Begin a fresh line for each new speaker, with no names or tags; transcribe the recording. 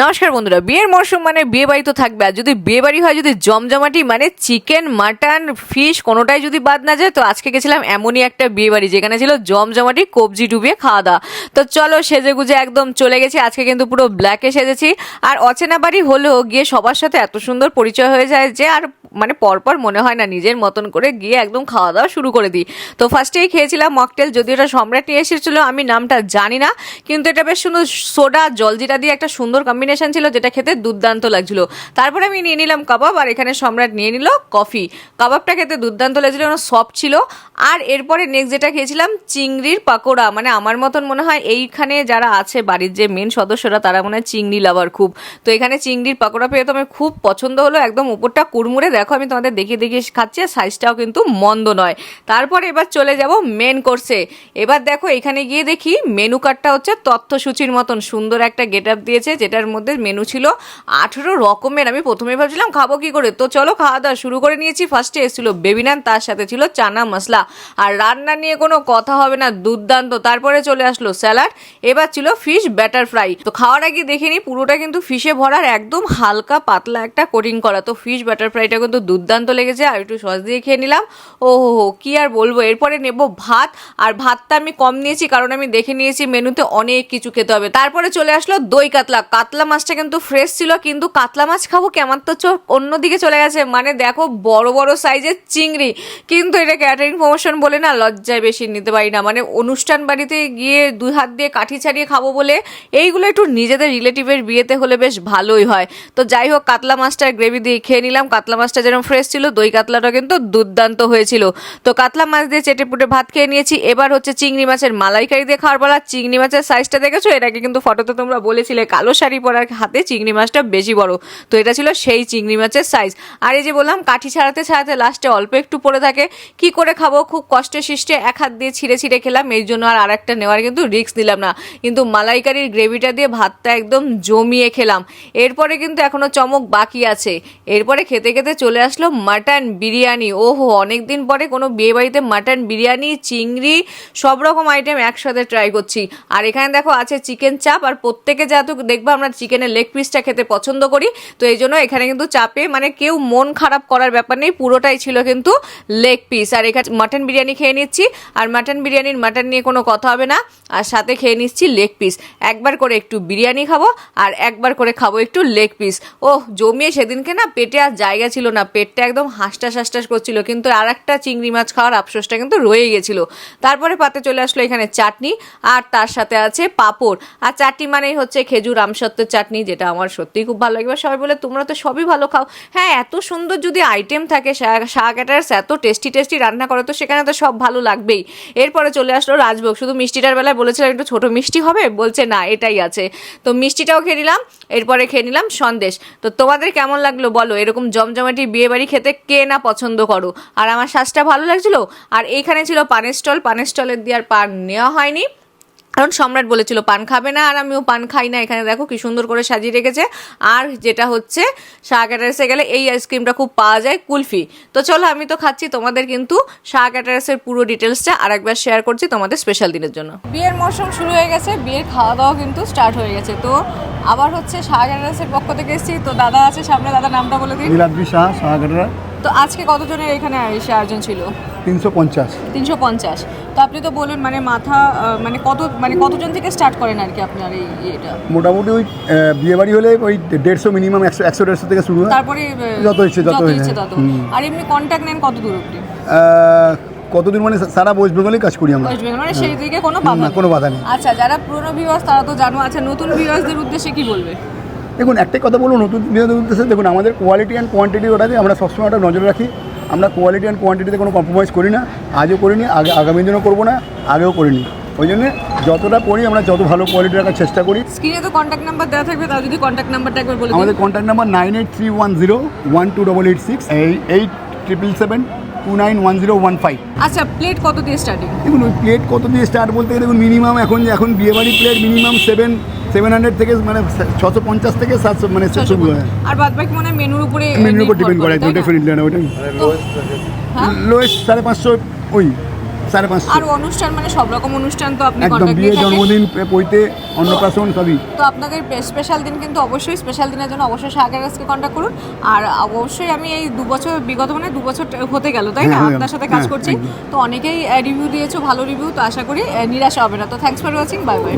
নমস্কার বন্ধুরা, বিয়ের মরশুম মানে বিয়ে বাড়ি তো থাকবে। আর যদি বিয়ে বাড়ি হয়, যদি জমজমাটি মানে চিকেন, মাটন, ফিশ কোনোটাই যদি বাদ না যায়, তো আজকে গেছিলাম এমনই একটা বিয়ে বাড়ি, যেখানে ছিল জমজমাটি, কবজি ডুবিয়ে খাওয়া দাওয়া। তো চলো সেজে গুজে একদম চলে গেছি, আজকে কিন্তু পুরো ব্ল্যাকে সেজেছি। আর অচেনা বাড়ি হলেও গিয়ে সবার সাথে এত সুন্দর পরিচয় হয়ে যায় যে আর মানে পরপর মনে হয় না, নিজের মতন করে গিয়ে একদম খাওয়া দাওয়া শুরু করে দিই। তো ফার্স্টেই খেয়েছিলাম মকটেল যদি ওটা সম্রাট নিয়ে এসেছিল, আমি নামটা জানি না, কিন্তু এটা বেশ সুন্দর সোডা, জলজিরা দিয়ে একটা সুন্দর কম্বিনেশন ছিল যেটা খেতে দুর্দান্ত লাগছিল। তারপরে আমি নিয়ে নিলাম কাবাব আর এখানে সম্রাট নিয়ে নিল কফি। কাবাবটা খেতে দুর্দান্ত লাগছিল সফট ছিল। আর এরপরে নেক্সট যেটা খেয়েছিলাম, চিংড়ির পাকোড়া। মানে আমার মতন মনে হয় এইখানে যারা আছে, বাড়ির যে মেন সদস্যরা, তারা মনে হয় চিংড়ি লাভার খুব। তো এখানে চিংড়ির পাকোড়া পেয়ে তো আমার খুব পছন্দ হলো। একদম উপরটা কুড়মুড়ে, দেখো আমি তোমাদের দেখিয়ে দেখিয়ে খাচ্ছি, আর সাইজটাও কিন্তু মন্দ নয়। তারপরে এবার চলে যাব মেন কোর্সে এবার দেখো এখানে গিয়ে দেখি মেনু কার্ডটা হচ্ছে তথ্যসূচির মতন। সুন্দর একটা গেট আপ দিয়েছে, যেটার মধ্যে মেনু ছিল আঠেরো রকমের। আমি প্রথমে ভাবছিলাম, খাব কি করে? তো চলো খাওয়া দাওয়া শুরু করে নিয়েছি। ফার্স্টে এসেছিল বেবিনান, তার সাথে ছিল চানা মশলা। আর রান্না নিয়ে কোনো কথা হবে না, দুর্দান্ত। তারপরে চলে আসলো স্যালাড, এবার ছিল ফিশ ব্যাটার ফ্রাই তো খাওয়ার আগে দেখে নিই পুরোটা কিন্তু ফিশে ভরার একদম হালকা পাতলা একটা কোটিং করা। তো ফিশ ব্যাটার ফ্রাইটা কিন্তু দুর্দান্ত লেগেছে, আর একটু সস দিয়ে খেয়ে নিলাম। ও হো হো কি আর বলব? এরপরে নেব ভাত, আর ভাতটা আমি কম নিয়েছি, কারণ আমি দেখে নিয়েছি মেনুতে অনেক কিছু খেতে হবে। তারপরে চলে আসলো দই কাতলা। কাতলা মাছটা কিন্তু ফ্রেশ ছিল, কিন্তু কাতলা মাছ খাব কেমন? তো চোখ অন্যদিকে চলে গেছে। মানে দেখো, বড় বড় সাইজের চিংড়ি। কিন্তু এটা ক্যাটারিং প্রমোশন বলে না লজ্জায় বেশি নিতে পারি না। মানে অনুষ্ঠান বাড়িতে গিয়ে দুই হাত দিয়ে কাঠি ছাড়িয়ে খাব বলে, এইগুলো একটু নিজেদের রিলেটিভের বিয়েতে হলে বেশ ভালোই হয়। তো যাই হোক, কাতলা মাছটার গ্রেভি দিয়ে খেয়ে নিলাম। কাতলা মাছটা যেরকম ফ্রেশ ছিল, দই কাতলাটা কিন্তু দুর্দান্ত হয়েছিল। তো কাতলা মাছ দিয়ে চেটে পুটে ভাত খেয়ে নিয়েছি। এবার হচ্ছে চিংড়ি মাছের মালাইকারি দিয়ে খাওয়ার বেলা চিংড়ি মাছের সাইজটা দেখেছ? এটাকে কিন্তু ফটোতে তোমরা বলেছিলে, কালো শাড়ি পরার হাতে চিংড়ি মাছটা বেশি বড়। তো এটা ছিল সেই চিংড়ি মাছের সাইজ আর এই যে বললাম, কাঠি ছাড়াতে ছাড়াতে লাস্টে অল্প একটু পড়ে থাকে। কি করে খাব? খুব কষ্টে সৃষ্টে এক হাত দিয়ে ছিঁড়ে ছিঁড়ে খেলাম। এর জন্য আর আরেকটা নেওয়ার কিন্তু রিস্ক নিলাম না। কিন্তু মালাইকারির গ্রেভিটা দিয়ে ভাতটা একদম জমিয়ে খেলাম। এরপরে কিন্তু এখনও চমক বাকি আছে। এরপরে খেতে খেতে চলে আসলো মাটন বিরিয়ানি। ওহো, অনেকদিন পরে কোনো বিয়ে বাড়িতে মাটন বিরিয়ানি, চিংড়ি, সব রকম আইটেম একসাথে ট্রাই করছি। আর এখানে দেখো আছে চিকেন চাপ আর প্রত্যেকে যেহেতু দেখব আমরা চিকেনের লেগ পিসটা খেতে পছন্দ করি। তো এই জন্য এখানে কিন্তু চাপে মানে কেউ মন খারাপ করার ব্যাপার নেই, পুরোটাই ছিল কিন্তু লেগ পিস আর এখানে মাটন বিরিয়ানি খেয়ে নিচ্ছি, আর মাটন বিরিয়ানির মাটন নিয়ে কোনো কথা হবে না। আর সাথে খেয়ে নিচ্ছি লেগ পিস একবার করে একটু বিরিয়ানি খাব, আর একবার করে খাব একটু লেগ পিস ও জমিয়ে সেদিনকে না পেটে আর জায়গা ছিল না, পেটটা একদম হাঁসটাস হাঁসটাস করছিল, কিন্তু আর একটা চিংড়ি মাছ খাওয়ার আফসোসটা কিন্তু রয়ে গেছিল। তারপরে পাতে চলে আসলো এখানে চাটনি, আর তার সাথে আছে পাঁপড়। আর চাটনি মানেই হচ্ছে খেজুর আমসত্ত্বের চাটনি যেটা আমার সত্যিই খুব ভালো লাগে। এবার সবাই বলে, তোমরা তো সবই ভালো খাও। হ্যাঁ এত সুন্দর যদি আইটেম থাকে, শাক অ্যাটার্স এত টেস্টি টেস্টি রান্না করে, তো সেখানে তো সব ভালো লাগবেই। এরপরে চলে আসলো রাজভোগ। শুধু মিষ্টিটার বেলায় বলেছিলাম, একটু ছোট মিষ্টি হবে? বলছে, না, এটাই আছে। তো মিষ্টিটাও খেয়ে নিলাম। এরপরে খেয়ে নিলাম সন্দেশ। তো তোমাদের কেমন লাগল বলো? এরকম জমজমাটি বিয়ে বাড়ি খেতে কে না পছন্দ করো? আর আমার শ্বাসটা ভালো লাগছিল? আর এইখানে ছিল পানের স্টল। পানের স্টলের দিয়ে আর পান নেওয়া হয়নি। কারণ সম্রাট বলেছিল পান খাবে না আর আমিও পান খাই না। এখানে দেখো কি সুন্দর করে সাজিয়ে রেখেছে। আর যেটা হচ্ছে শাহ ক্যাটারাসে গেলে এই আইসক্রিমটা খুব পাওয়া যায় কুলফি। তো চলো আমি তো খাচ্ছি তোমাদের কিন্তু শাহ ক্যাটারাসের পুরো ডিটেলসটা আর একবার শেয়ার করছি তোমাদের স্পেশাল দিনের জন্য। বিয়ের মরশুম শুরু হয়ে গেছে বিয়ের খাওয়া দাওয়া কিন্তু স্টার্ট হয়ে গেছে। তো আবার হচ্ছে শাহ ক্যাটারাসের পক্ষ থেকে এসেছি। তো দাদা আছে সামনে দাদা নামটা বলে দিন।
শাহ সাহাঘাটরা
তো আজকে কতজনের এখানে এসে আয়োজন ছিল?
তিনশো পঞ্চাশ।
তিনশো পঞ্চাশ। তো আপনি তো বললেন মানে মাথা মানে কত মানে কতজন থেকে স্টার্ট করেন আর কি আপনার এই ইয়েটা?
মোটামুটি ওই বিয়ে বাড়ি হলে ওই দেড়শো মিনিমাম একশো একশো দেড়শো থেকে শুরু হয়।
তারপরে
যত ইচ্ছে, যত
ইচ্ছে তত। আর এমনি কন্ট্যাক্ট নেন কত দূর অব্দি
কতদিন মানে সারা ওয়েস্ট বেঙ্গলে কাজ করি আমরা।
ওয়েস্ট বেঙ্গল মানে সেই দিকে কোনো বাধা
না কোনো বাধা নেই।
আচ্ছা যারা পুরনো ভিউয়ার্স তারা তো জানো আচ্ছা নতুন ভিউয়ার্সদের উদ্দেশ্যে কি বলবে?
দেখুন একটাই কথা বলব নতুন বিনোদন উদ্দেশ্যে দেখুন আমাদের কোয়ালিটি অ্যান্ড কোয়ান্টিটি ওটাতে আমরা সবসময় একটা নজর রাখি। আমরা কোয়ালিটি অ্যান্ড কোয়ান্টিটিতে কোনো কম্প্রোমাইজ করি না। আজও করিনি আগে আগামী দিনও করব না আগেও করিনি। ওই জন্য যতটা করি আমরা যত ভালো কোয়ালিটি রাখার চেষ্টা করি।
স্ক্রিনে তো কন্ট্যাক্ট নাম্বার দেওয়া থাকবে তাও যদি কন্ট্যাক্ট নাম্বারটা একবার বলে
আমাদের contact number nine eight three one zero one two double eight six eight triple seven two nine one zero one five
আচ্ছা প্লেট কত দিয়ে স্টার্টিং
দেখুন ওই প্লেট কত দিয়ে স্টার্ট বলতে গেলে দেখুন মিনিমাম এখন যে এখন বিয়েবাড়ি plate minimum seven seven hundred থেকে মানে ছশো পঞ্চাশ থেকে সাতশো মানে সাতশো
আর বাদ বাকি মনে হয় মেনুর উপরে
মেনুর উপর ডিপেন্ড করে
না?
ডেফিনেটলি না ওটা
হ্যাঁ?
লোয়েস্ট সাড়ে পাঁচশো ওই সাড়ে পাঁচশো।
আর অনুষ্ঠান মানে সব রকম অনুষ্ঠান তো আপনি
একদম বিয়ে জন্মদিন পৈতে অন্নপ্রাশন সবই।
তো আপনাদের স্পেশাল দিন কিন্তু অবশ্যই স্পেশাল দিনের জন্য অবশ্যই সাহাগের কাছকে কন্ট্যাক্ট করুন। আর অবশ্যই আমি এই দু বছর বিগত মানে দু বছর হতে গেল তাই না?
হ্যাঁ, হয়ে।
আপনার সাথে কাজ
হ্যাঁ,
করছি। তো অনেকেই রিভিউ দিয়েছ ভালো রিভিউ তো আশা করি নিরাশা হবে না। তো thanks for watching
bye bye